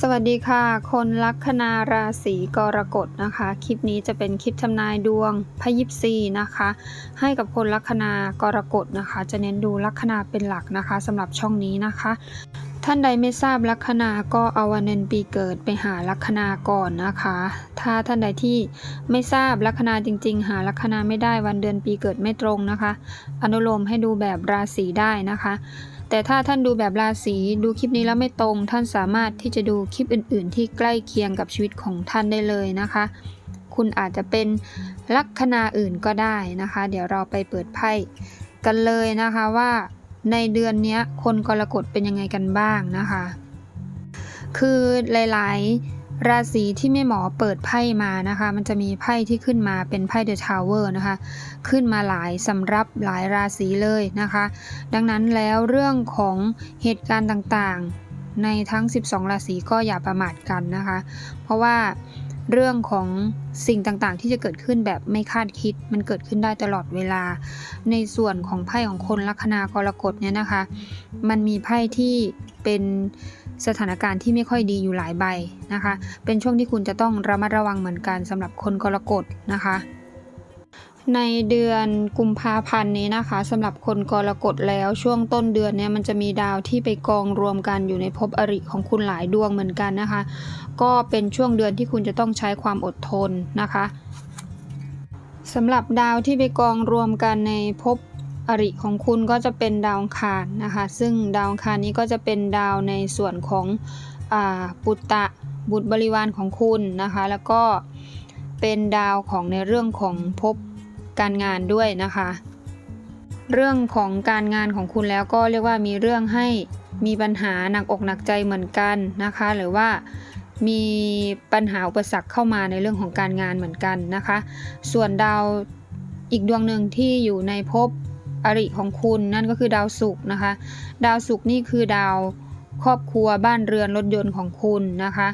สวัสดีค่ะ คนลัคนาราศีกรกฎนะคะ คลิปนี้จะเป็นคลิปทำนายดวงพยิบซีนะคะ ให้กับคนลัคนากรกฎนะคะ จะเน้นดูลัคนาเป็นหลักนะคะสำหรับช่องนี้นะคะ ท่านใดไม่ทราบลัคนาก็เอาวันเดือนปีเกิดไปหาลัคนาก่อนนะคะ ถ้าท่านใดที่ไม่ทราบลัคนาจริง ๆ หาลัคนาไม่ได้วันเดือนปีเกิดไม่ตรงนะคะ อนุโลมให้ดูแบบราศีได้นะคะ แต่ถ้าท่านดูแบบราศีดูคลิปนี้แล้วไม่ตรง ท่านสามารถที่จะดูคลิปอื่น ๆ ที่ใกล้เคียงกับชีวิตของท่านได้เลยนะคะ คุณอาจจะเป็นลัคนาอื่นก็ได้นะคะ เดี๋ยวเราไปเปิดไพ่กันเลยนะคะว่า ในเดือนนี้คนกรกฎเป็นยังไงกันบ้างนะคะ คือหลาย ๆ ราศีที่แม่หมอเปิดไพ่มานะคะ มันจะมีไพ่ที่ขึ้นมาเป็นไพ่เดอะทาวเวอร์นะคะ ขึ้นมาหลายสำรับหลายราศีเลยนะคะ ดังนั้นแล้วเรื่องของเหตุการณ์ต่างๆ ในทั้ง 12 ราศีก็อย่าประมาทกันนะคะ เพราะว่า เรื่องของสิ่งต่างๆ ที่จะเกิดขึ้นแบบไม่คาดคิด มันเกิดขึ้นได้ตลอดเวลา ในส่วนของไพ่ของคนลัคนากรกฎเนี่ยนะคะ มันมีไพ่ที่เป็นสถานการณ์ที่ไม่ค่อยดีอยู่หลายใบนะคะ เป็นช่วงที่คุณจะต้องระมัดระวังเหมือนกันสำหรับคนกรกฎนะคะ ในเดือนกุมภาพันธ์นี้นะคะสำหรับคนกรกฎแล้วช่วงต้นเดือนเนี่ยมันจะมีดาวที่ไปกองรวมกันอยู่ในภพอริของคุณหลายดวงเหมือนกันนะคะ ก็เป็นช่วงเดือนที่คุณจะต้องใช้ความอดทนนะคะสำหรับดาวที่ไปกองรวมกันในภพอริของคุณก็จะเป็นดาวคารนะคะ ซึ่งดาวคารนี้ก็จะเป็นดาวในส่วนของอปุตตะบุตรบริวารของคุณนะคะ แล้วก็เป็นดาวของในเรื่องของภพ การงานด้วยนะคะ เรื่องของการงานของคุณแล้วก็เรียกว่ามีเรื่องให้มีปัญหาหนักอกหนักใจเหมือนกันนะคะ หรือว่ามีปัญหาอุปสรรคเข้ามาในเรื่องของการงานเหมือนกันนะคะ ส่วนดาวอีกดวงหนึ่งที่อยู่ในภพอริของคุณนั่นก็คือดาวศุกร์นะคะ ดาวศุกร์นี่คือดาวครอบครัวบ้านเรือนรถยนต์ของคุณนะคะ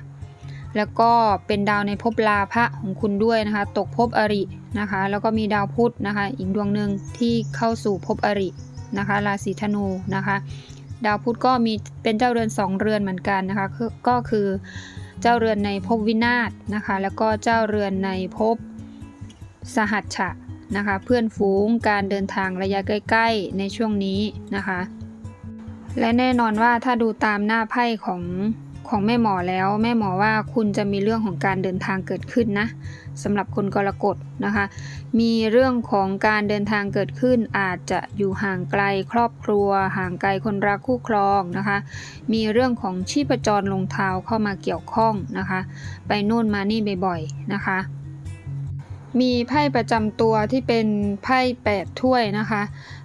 แล้วก็เป็นดาวในภพลาภะของคุณด้วยนะคะ ตกภพอริ นะคะ แล้วก็มีดาวพุธนะคะ อีกดวงหนึ่งที่เข้าสู่ภพอรินะคะ ราศีธนูนะคะ ดาวพุธก็มีเป็นเจ้าเรือนสองเรือนเหมือนกันนะคะ ก็คือเจ้าเรือนในภพวินาศนะคะ แล้วก็เจ้าเรือนในภพสหัชชะนะคะ เพื่อนฝูงการเดินทางระยะใกล้ๆในช่วงนี้นะคะ และแน่นอนว่าถ้าดูตามหน้าไพ่ของ ของแม่หมอแล้ว แม่หมอว่าคุณจะมีเรื่องของการเดินทางเกิดขึ้นนะสำหรับคนกรกฎนะคะ มีเรื่องของการเดินทางเกิดขึ้น อาจจะอยู่ห่างไกลครอบครัว ห่างไกลคนรักคู่ครองนะคะ มีเรื่องของชีพจรลงเท้าเข้ามาเกี่ยวข้องนะคะ ไปนู่นมานี่บ่อยๆนะคะมีไพ่ประจำตัวที่เป็นไพ่แปดถ้วยนะคะ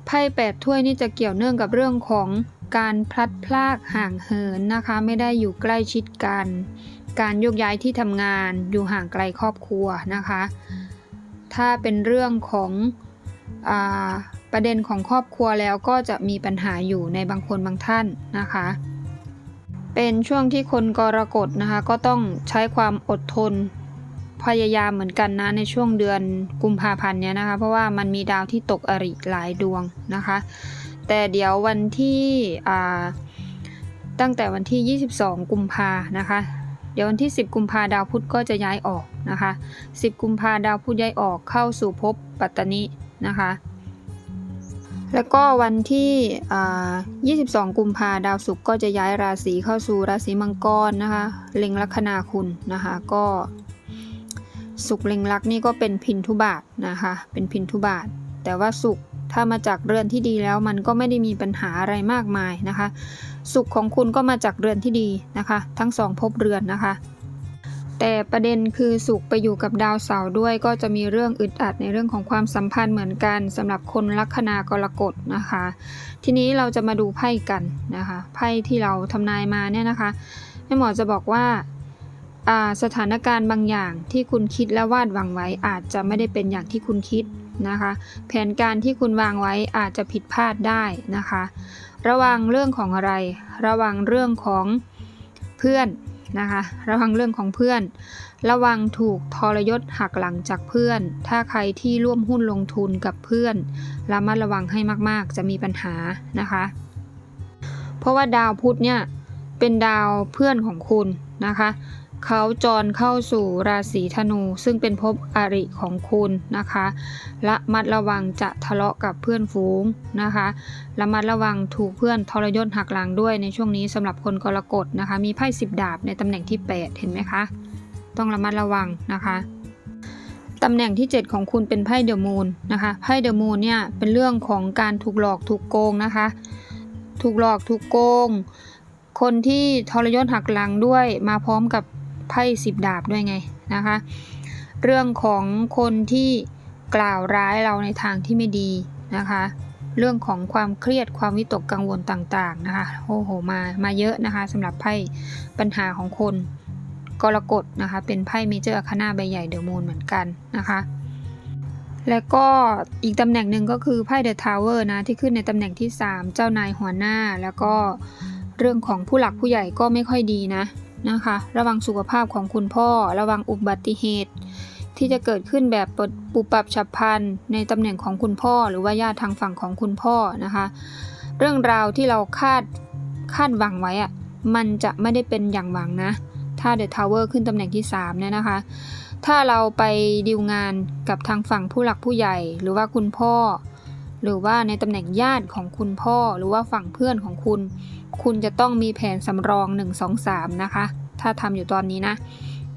ไพ่แปดถ้วยนี่จะเกี่ยวเนื่องกับเรื่องของ การพลัดพรากห่างเหินนะคะ ไม่ได้อยู่ใกล้ชิดกัน การโยกย้ายที่ทำงานอยู่ห่างไกลครอบครัวนะคะ ถ้าเป็นเรื่องของอประเด็นของครอบครัวแล้วก็จะมีปัญหาอยู่ในบางคนบางท่านนะคะ เป็นช่วงที่คนกรกฎนะคะ ก็ต้องใช้ความอดทนพยายามเหมือนกันนะในช่วงเดือนกุมภาพันธ์เนี้ยนะคะ เพราะว่ามันมีดาวที่ตกอริหลายดวงนะคะ แต่เดี๋ยววันที่ตั้งแต่วันที่ 22 กุมภานะคะ เดี๋ยววันที่ 10 กุมภาดาวพุธก็จะย้ายออกนะคะ 10 กุมภาดาวพุธย้ายออกเข้าสู่ภพปัตตนินะคะ แล้วก็วันที่อ่า22 กุมภาดาวศุกร์ก็จะย้ายราศีเข้าสู่ราศีมังกรนะคะเล็งลัคนาคุณนะคะก็สุขเล็งลักนี่ก็เป็นพินทุบาทนะคะ เป็นพินทุบาท แต่ว่าสุข ถ้ามาจากเรือนที่ดีแล้วมันก็ไม่ได้มีปัญหาอะไรมากมายนะคะ สุขของคุณก็มาจากเรือนที่ดีนะคะ ทั้งสองภพเรือนนะคะ แต่ประเด็นคือสุขไปอยู่กับดาวเสาร์ด้วย ก็จะมีเรื่องอึดอัดในเรื่องของความสัมพันธ์เหมือนกันสำหรับคนลัคนากรกฎนะคะ ทีนี้เราจะมาดูไพ่กันนะคะไพ่ที่เราทำนายมาเนี่ยนะคะแม่หมอจะบอกว่าสถานการณ์บางอย่างที่คุณคิดและวาดหวังไว้อาจจะไม่ได้เป็นอย่างที่คุณคิด นะคะ แผนการที่คุณวางไว้อาจจะผิดพลาดได้นะคะ ระวังเรื่องของอะไร ระวังเรื่องของเพื่อนนะคะ ระวังเรื่องของเพื่อน ระวังถูกทรยศหักหลังจากเพื่อน ถ้าใครที่ร่วมหุ้นลงทุนกับเพื่อนระมัดระวังให้มากๆ จะมีปัญหานะคะ เพราะว่าดาวพุธเนี่ยเป็นดาวเพื่อนของคุณนะคะ เขาจรเข้าสู่ราศีธนู ซึ่งเป็นภพอริของคุณนะคะระมัดระวังจะทะเลาะกับเพื่อนฝูงนะคะระมัดระวังถูกเพื่อนทรยศหักหลังด้วยในช่วงนี้สำหรับคนกรกฎนะคะ มีไพ่สิบดาบในตำแหน่งที่ 8 เห็นไหมคะ ต้องระมัดระวังนะคะตำแหน่งที่ 7 ของคุณเป็นไพ่เดอะมูนนะคะ ไพ่เดอะมูนเนี่ยเป็นเรื่องของการถูกหลอกถูกโกงนะคะ ถูกหลอกถูกโกง คนที่ทรยศหักหลังด้วยมาพร้อมกับ ไพ่สิบดาบด้วยไงนะคะ เรื่องของคนที่กล่าวร้ายเราในทางที่ไม่ดีนะคะ เรื่องของความเครียดความวิตกกังวลต่างๆนะคะโอ้โหมามาเยอะนะคะสำหรับไพ่ปัญหาของคนกรกฎนะคะ เป็นไพ่เมเจอร์อาคานาใบใหญ่เดอะมูนเหมือนกันนะคะแล้วก็อีกตำแหน่งหนึ่งก็คือไพ่เดอะทาวเวอร์นะ ที่ขึ้นในตำแหน่งที่ 3 เจ้านายหัวหน้า แล้วก็เรื่องของผู้หลักผู้ใหญ่ก็ไม่ค่อยดีนะ นะคะ ระวังสุขภาพของคุณพ่อ ระวังอุบัติเหตุ ที่จะเกิดขึ้นแบบปุบปับฉับพลันในตำแหน่งของคุณพ่อ หรือว่าญาติทางฝั่งของคุณพ่อนะคะ เรื่องราวที่เราคาดคาดหวังไว้อะมันจะไม่ได้เป็นอย่างหวังนะ ถ้าเดอะทาวเวอร์ขึ้นตำแหน่งที่3เนี่ยนะคะ ถ้าเราไปดีลงานกับทางฝั่งผู้หลักผู้ใหญ่ หรือว่าคุณพ่อ หรือว่าในตำแหน่งญาติของคุณพ่อหรือว่าฝั่งเพื่อนของคุณ คุณจะต้องมีแผนสำรอง 1 2 3 นะคะ ถ้าทำอยู่ตอนนี้นะ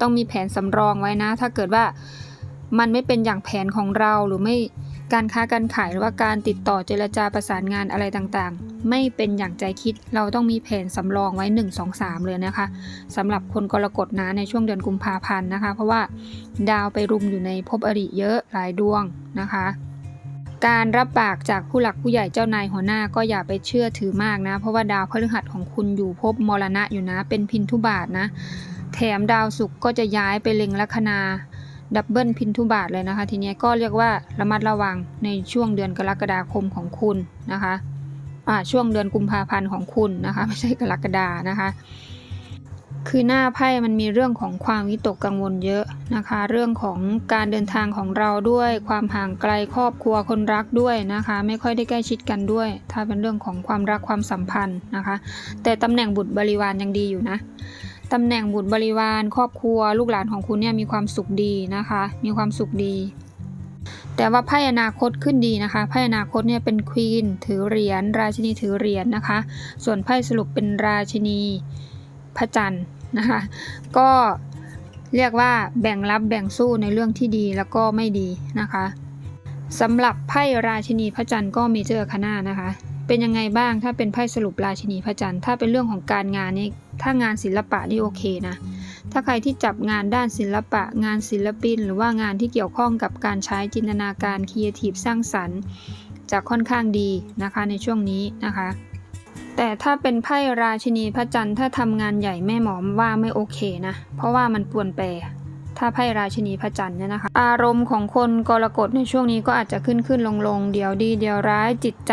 ต้องมีแผนสำรองไว้นะ ถ้าเกิดว่ามันไม่เป็นอย่างแผนของเราหรือไม่การค้าการขายหรือว่าการติดต่อเจรจาประสานงานอะไรต่างๆ ไม่เป็นอย่างใจคิดเราต้องมีแผนสำรองไว้ 1 2 3 เลยนะคะสำหรับคนกรกฎนะในช่วงเดือนกุมภาพันธ์นะคะ เพราะว่าดาวไปรุมอยู่ในภพอริเยอะหลายดวงนะคะ การรับปากจากผู้หลักผู้ใหญ่เจ้านายหัวหน้าก็อย่าไปเชื่อถือมากนะ เพราะว่าดาวพฤหัสของคุณอยู่ภพมรณะอยู่นะ เป็นพินทุบาทนะ แถมดาวศุกร์ก็จะย้ายไปเล็งลัคนาดับเบิลพินทุบาทเลยนะคะ ทีนี้ก็เรียกว่าระมัดระวังในช่วงเดือนกรกฎาคมของคุณนะคะอ่าช่วงเดือนกุมภาพันธ์ของคุณนะคะ ไม่ใช่กรกฎานะคะ คือหน้าไพ่มันมีเรื่องของความวิตกกังวลเยอะนะคะ เรื่องของการเดินทางของเราด้วย ความห่างไกลครอบครัวคนรักด้วยนะคะ ไม่ค่อยได้ใกล้ชิดกันด้วย ถ้าเป็นเรื่องของความรักความสัมพันธ์นะคะ แต่ตำแหน่งบุตรบริวารยังดีอยู่นะตำแหน่งบุตรบริวารครอบครัว ลูกหลานของคุณเนี่ยมีความสุขดีนะคะ มีความสุขดี แต่ว่าไพ่อนาคตขึ้นดีนะคะไพ่อนาคตเนี่ยเป็นควีนถือเหรียญราชินีถือเหรียญนะคะ ส่วนไพ่สรุปเป็นราชินีพระจันทร์ นะคะ ก็เรียกว่าแบ่งรับแบ่งสู้ในเรื่องที่ดีแล้วก็ไม่ดีนะคะสำหรับไพ่ราชินีพระจันทร์ก็มีเจอคณะนะคะ เป็นยังไงบ้างถ้าเป็นไพ่สรุปราชินีพระจันทร์ถ้าเป็นเรื่องของการงานนี่ถ้างานศิลปะนี่โอเคนะ ถ้าใครที่จับงานด้านศิลปะ งานศิลปิน หรือว่างานที่เกี่ยวข้องกับการใช้จินตนาการครีเอทีฟสร้างสรรค์จะค่อนข้างดีนะคะในช่วงนี้นะคะ แต่ถ้าเป็นไพ่ราชินีพระจันทร์ถ้าทำงานใหญ่แม่หมอมว่าไม่โอเคนะ เพราะว่ามันปวนแปรถ้าไพ่ราชินีพระจันทร์เนี่ยนะคะ อารมณ์ของคนกรกฎในช่วงนี้ก็อาจจะขึ้นขึ้นลงลงเดี๋ยวดีเดี๋ยวร้ายจิตใจ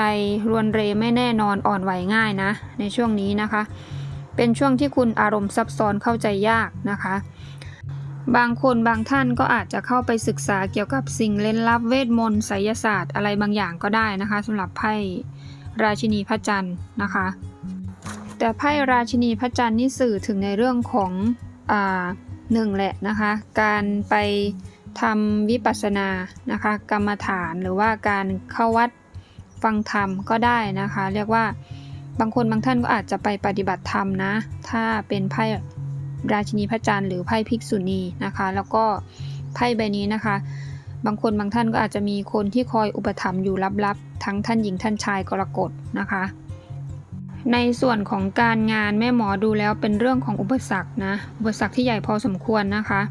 รวนเรไม่แน่นอนอ่อนไหวง่ายนะ ในช่วงนี้นะคะ เป็นช่วงที่คุณอารมณ์ซับซ้อนเข้าใจยากนะคะ บางคนบางท่านก็อาจจะเข้าไปศึกษาเกี่ยวกับสิ่งเล่นลับเวทมนต์ไสยศาสตร์อะไรบางอย่างก็ได้นะคะสำหรับไพ่ ราชินีพระจันทร์นะคะ แต่ไพ่ราชินีพระจันทร์นี่สื่อถึงในเรื่องของอหนึ่งแหละนะคะ การไปทำวิปัสสนานะคะ กรรมฐานหรือว่าการเข้าวัดฟังธรรมก็ได้นะคะ เรียกว่าบางคนบางท่านก็อาจจะไปปฏิบัติธรรมนะ ถ้าเป็นไพ่ราชินีพระจันทร์หรือไพ่ภิกษุณีนะคะ แล้วก็ไพ่ใบนี้นะคะ บางคนบางท่านก็อาจจะมีคนที่คอยอุปถัมภ์อยู่ลับๆ ทั้งท่านหญิงท่านชายกรกฎนะคะ ในส่วนของการงานแม่หมอดูแล้วเป็นเรื่องของอุปสรรคนะ อุปสรรคที่ใหญ่พอสมควรนะคะ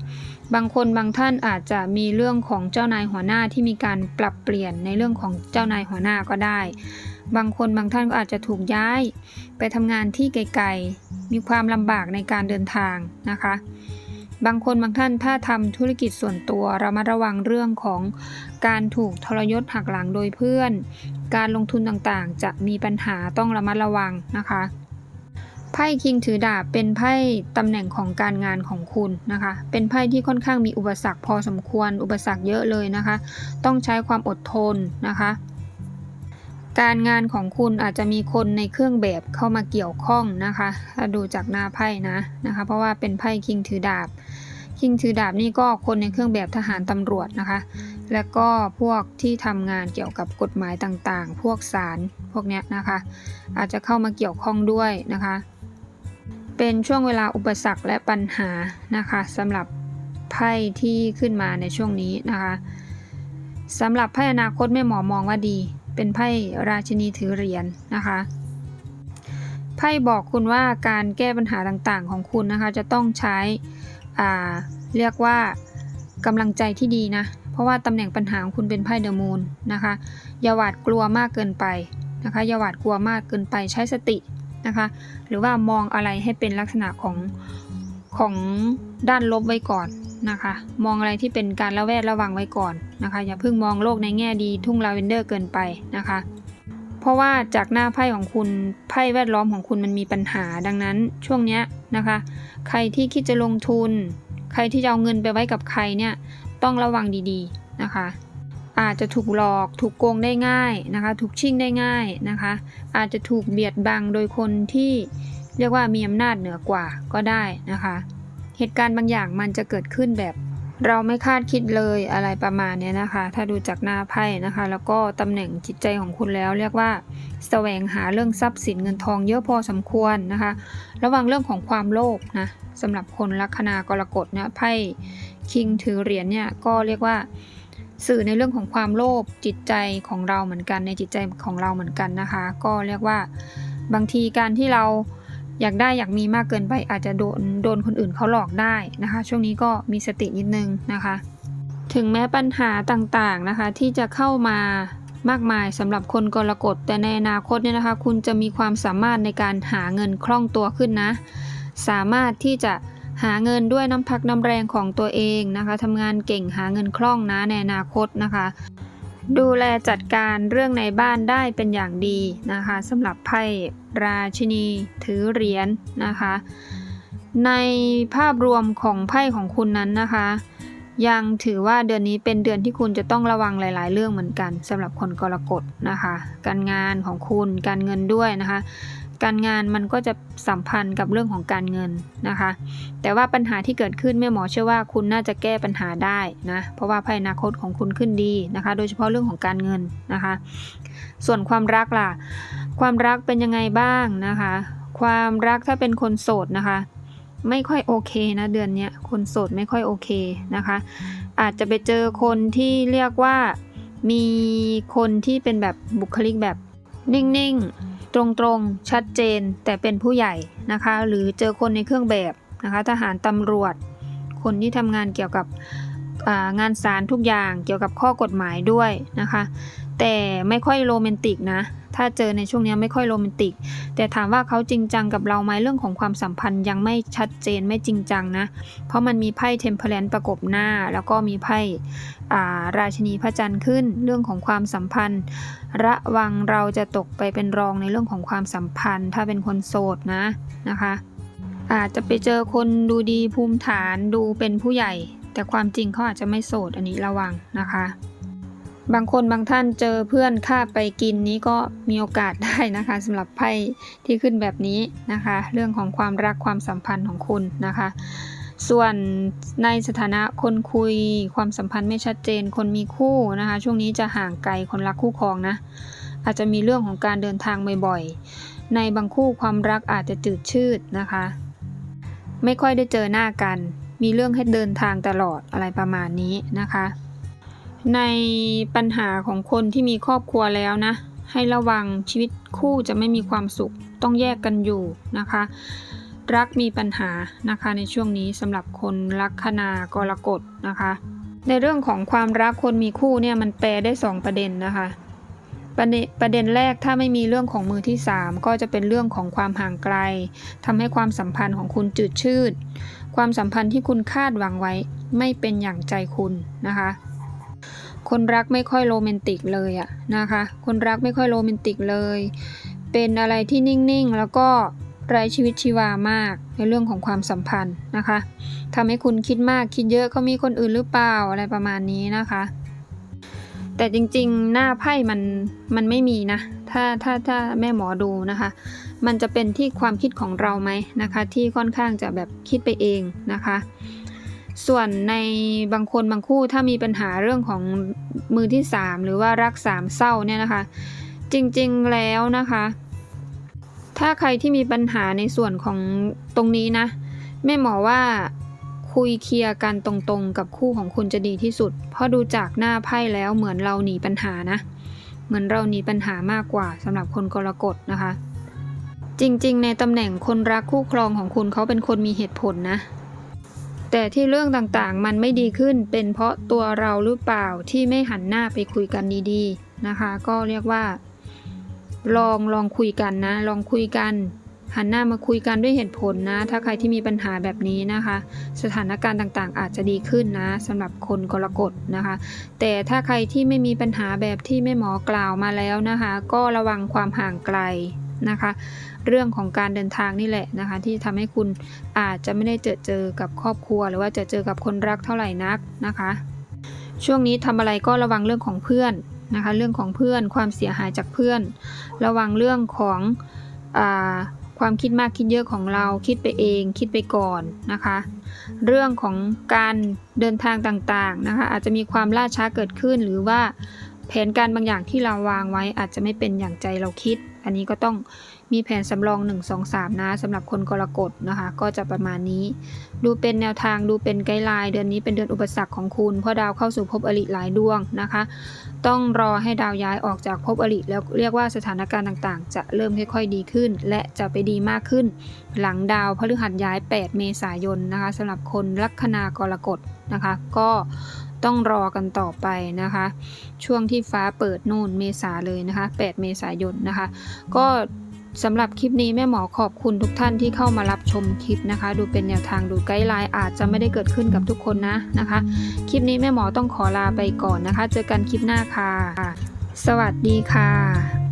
บางคนบางท่านอาจจะมีเรื่องของเจ้านายหัวหน้าที่มีการปรับเปลี่ยนในเรื่องของเจ้านายหัวหน้าก็ได้ บางคนบางท่านก็อาจจะถูกย้ายไปทำงานที่ไกลๆ มีความลำบากในการเดินทางนะคะ บางคนบางท่านถ้าทำธุรกิจส่วนตัวระมัดระวังเรื่องของการถูกทรยศหักหลังโดยเพื่อน การลงทุนต่างๆ จะมีปัญหาต้องระมัดระวังนะคะไพ่คิงถือดาบเป็นไพ่ตำแหน่งของการงานของคุณนะคะ เป็นไพ่ที่ค่อนข้างมีอุปสรรคพอสมควร อุปสรรคเยอะเลยนะคะ ต้องใช้ความอดทนนะคะ การงานของคุณอาจจะมีคนในเครื่องแบบเข้ามาเกี่ยวข้องนะคะถ้าดูจากหน้าไพ่นะนะคะ เพราะว่าเป็นไพ่คิงถือดาบ คิงถือดาบนี่ก็คนในเครื่องแบบทหารตำรวจนะคะ แล้วก็พวกที่ทำงานเกี่ยวกับกฎหมายต่างๆ พวกศาลพวกเนี้ยนะคะ อาจจะเข้ามาเกี่ยวข้องด้วยนะคะ เป็นช่วงเวลาอุปสรรคและปัญหานะคะสำหรับไพ่ที่ขึ้นมาในช่วงนี้นะคะสำหรับไพ่อนาคตแม่หมอมองว่าดี เป็นไพ่ราชินีถือเหรียญนะคะไพ่บอกคุณว่าการแก้ปัญหาต่างๆของคุณนะคะ จะต้องใช้ เรียกว่ากำลังใจที่ดีนะ เพราะว่าตำแหน่งปัญหาของคุณเป็นไพ่เดอะมูนนะคะ อย่าหวาดกลัวมากเกินไปนะคะ อย่าหวาดกลัวมากเกินไปใช้สตินะคะ หรือว่ามองอะไรให้เป็นลักษณะของของด้านลบไว้ก่อนนะคะ มองอะไรที่เป็นการระแวดระวังไว้ก่อนนะคะ อย่าเพิ่งมองโลกในแง่ดีทุ่งลาเวนเดอร์เกินไปนะคะ เพราะว่าจากหน้าไพ่ของคุณไพ่แวดล้อมของคุณมันมีปัญหาดังนั้นช่วงเนี้ยนะคะ ใครที่คิดจะลงทุน ใครที่จะเอาเงินไปไว้กับใครเนี่ยต้องระวังดีๆนะคะ อาจจะถูกหลอกถูกโกงได้ง่ายนะคะ ถูกชิ่งได้ง่ายนะคะ อาจจะถูกเบียดบังโดยคนที่เรียกว่ามีอำนาจเหนือกว่าก็ได้นะคะ เหตุการณ์บางอย่างมันจะเกิดขึ้นแบบ เราไม่คาดคิดเลยอะไรประมาณเนี้ยนะคะ ถ้าดูจากหน้าไพ่นะคะ แล้วก็ตำแหน่งจิตใจของคุณแล้ว เรียกว่าแสวงหาเรื่องทรัพย์สินเงินทองเยอะพอสมควรนะคะ ระวังเรื่องของความโลภนะสำหรับคนลัคนากรกฎเนี่ยไพ่คิงถือเหรียญเนี่ยก็เรียกว่าสื่อในเรื่องของความโลภจิตใจของเราเหมือนกันในจิตใจของเราเหมือนกันนะคะ ก็เรียกว่าบางทีการที่เรา อยากได้อยากมีมากเกินไปอาจจะโดนโดนคนอื่นเขาหลอกได้นะคะ ช่วงนี้ก็มีสตินิดนึงนะคะ ถึงแม้ปัญหาต่างๆนะคะ ที่จะเข้ามามากมายสำหรับคนกรกฎแต่ในอนาคตเนี่ยนะคะ คุณจะมีความสามารถในการหาเงินคล่องตัวขึ้นนะ สามารถที่จะหาเงินด้วยน้ำพักน้ำแรงของตัวเองนะคะทำงานเก่งหาเงินคล่องนะในอนาคตนะคะ ดูแลจัดการเรื่องในบ้านได้เป็นอย่างดีนะคะสำหรับไพ่ราชินีถือเหรียญนะคะ ในภาพรวมของไพ่ของคุณนั้นนะคะ ยังถือว่าเดือนนี้เป็นเดือนที่คุณจะต้องระวังหลาย ๆ เรื่องเหมือนกันสำหรับคนกรกฎนะคะ การงานของคุณการเงินด้วยนะคะ การงานมันก็จะสัมพันธ์กับเรื่องของการเงินนะคะ แต่ว่าปัญหาที่เกิดขึ้นแม่หมอเชื่อว่าคุณน่าจะแก้ปัญหาได้นะ เพราะว่าภายอนาคตของคุณขึ้นดีนะคะ โดยเฉพาะเรื่องของการเงินนะคะ ส่วนความรักล่ะ ความรักเป็นยังไงบ้างนะคะ ความรักถ้าเป็นคนโสดนะคะ ไม่ค่อยโอเคนะเดือนนี้คนโสดไม่ค่อยโอเคนะคะ อาจจะไปเจอคนที่เรียกว่ามีคนที่เป็นแบบบุคลิกแบบนิ่งๆ ตรงๆ ชัดเจนแต่เป็นผู้ใหญ่นะคะ หรือเจอคนในเครื่องแบบนะคะ ทหารตำรวจ คนที่ทำงานเกี่ยวกับงานสารทุกอย่างเกี่ยวกับข้อกฎหมายด้วยนะคะ แต่ไม่ค่อยโรแมนติกนะ ถ้าเจอในช่วงนี้ไม่ค่อยโรแมนติก แต่ถามว่าเขาจริงจังกับเราไหมเรื่องของความสัมพันธ์ยังไม่ชัดเจนไม่จริงจังนะ เพราะมันมีไพ่เทมเพลนประกบหน้า แล้วก็มีไพ่อาราชินีพระจันทร์ขึ้น เรื่องของความสัมพันธ์ ระวังเราจะตกไปเป็นรองในเรื่องของความสัมพันธ์ ถ้าเป็นคนโสดนะนะคะอาจจะไปเจอคนดูดีภูมิฐานดูเป็นผู้ใหญ่ แต่ความจริงเขาอาจจะไม่โสดอันนี้ระวังนะคะ บางคนบางท่านเจอเพื่อนฆ่าไปกินนี้ก็มีโอกาสได้นะคะสำหรับไพ่ที่ขึ้นแบบนี้นะคะ เรื่องของความรักความสัมพันธ์ของคุณนะคะ ส่วนในสถานะคนคุยความสัมพันธ์ไม่ชัดเจน คนมีคู่นะคะ ช่วงนี้จะห่างไกลคนรักคู่ครองนะ อาจจะมีเรื่องของการเดินทางบ่อยๆในบางคู่ความรักอาจจะจืดชืดนะคะ ไม่ค่อยได้เจอหน้ากัน มีเรื่องให้เดินทางตลอดอะไรประมาณนี้นะคะ ในปัญหาของคนที่มีครอบครัวแล้วนะ ให้ระวังชีวิตคู่จะไม่มีความสุขต้องแยกกันอยู่นะคะ รักมีปัญหานะคะในช่วงนี้สำหรับคนลัคนากรกฎนะคะ ในเรื่องของความรักคนมีคู่เนี่ยมันแปลได้สองประเด็นนะคะประเด็นประเด็นแรกถ้าไม่มีเรื่องของมือที่ 3 ก็จะเป็นเรื่องของความห่างไกลทำให้ความสัมพันธ์ของคุณจืดชืด ความสัมพันธ์ที่คุณคาดหวังไว้ไม่เป็นอย่างใจคุณนะคะ คนรักไม่ค่อยโรแมนติกเลยอะนะคะ คนรักไม่ค่อยโรแมนติกเลย เป็นอะไรที่นิ่งๆ แล้วก็ไร้ชีวิตชีวามากในเรื่องของความสัมพันธ์นะคะทำให้คุณคิดมากคิดเยอะเขามีคนอื่นหรือเปล่าอะไรประมาณนี้นะคะ แต่จริงๆ หน้าไพ่มันมันไม่มีนะ ถ้าถ้าถ้าแม่หมอดูนะคะ มันจะเป็นที่ความคิดของเราไหมนะคะ ที่ค่อนข้างจะแบบคิดไปเองนะคะ ส่วนในบางคนบางคู่ถ้ามีปัญหาเรื่องของมือที่สามหรือว่ารักสามเศร้าเนี่ยนะคะ จริงๆแล้วนะคะ ถ้าใครที่มีปัญหาในส่วนของตรงนี้นะแม่หมอว่าคุยเคลียร์กันตรงๆ กับคู่ของคุณจะดีที่สุด เพราะดูจากหน้าไพ่แล้วเหมือนเราหนีปัญหานะ เหมือนเราหนีปัญหามากกว่าสำหรับคนกรกฎนะคะ จริงๆ ในตำแหน่งคนรักคู่ครองของคุณเขาเป็นคนมีเหตุผลนะ แต่ที่เรื่องต่างๆ มันไม่ดีขึ้นเป็นเพราะตัวเราหรือเปล่าที่ไม่หันหน้าไปคุยกันดีๆนะคะ ก็เรียกว่า ลองลองคุยกันนะ ลองคุยกัน หันหน้ามาคุยกันด้วยเหตุผลนะ ถ้าใครที่มีปัญหาแบบนี้นะคะ สถานการณ์ต่างๆ อาจจะดีขึ้นนะสำหรับคนกรกฎนะคะ แต่ถ้าใครที่ไม่มีปัญหาแบบที่แม่หมอกล่าวมาแล้วนะคะ ก็ระวังความห่างไกลนะคะ เรื่องของการเดินทางนี่แหละนะคะ ที่ทำให้คุณอาจจะไม่ได้เจอเจอกับครอบครัว หรือว่าจะเจอกับคนรักเท่าไหร่นักนะคะ ช่วงนี้ทำอะไรก็ระวังเรื่องของเพื่อนนะคะ เรื่องของเพื่อนความเสียหายจากเพื่อน ระวังเรื่องของอความคิดมากคิดเยอะของเราคิดไปเองคิดไปก่อนนะคะ เรื่องของการเดินทางต่างๆนะคะ อาจจะมีความล่าช้าเกิดขึ้นหรือว่าแผนการบางอย่างที่เราวางไว้อาจจะไม่เป็นอย่างใจเราคิด อันนี้ก็ต้อง มีแผนสำรอง 1 2 3 นะสำหรับคนกรกฎนะคะ ก็จะประมาณนี้ ดูเป็นแนวทางดูเป็นไกด์ไลน์เดือนนี้เป็นเดือนอุปสรรคของคุณ เพราะดาวเข้าสู่ภพอริหลายดวงนะคะ ต้องรอให้ดาวย้ายออกจากภพอริแล้วเรียกว่าสถานการณ์ต่างๆ จะเริ่มค่อยๆดีขึ้น และจะไปดีมากขึ้น หลังดาวพฤหัสย้าย 8 เมษายนนะคะสำหรับคนลัคนากรกฎนะคะ ก็ต้องรอกันต่อไปนะคะ ช่วงที่ฟ้าเปิดนู่นเมษาเลยนะคะ 8 เมษายนนะคะ ก็ สำหรับคลิปนี้แม่หมอขอบคุณทุกท่านที่เข้ามารับชมคลิปนะคะ ดูเป็นแนวทางดูไกด์ไลน์อาจจะไม่ได้เกิดขึ้นกับทุกคนนะนะคะ คลิปนี้แม่หมอต้องขอลาไปก่อนนะคะ เจอกันคลิปหน้าค่ะ สวัสดีค่ะ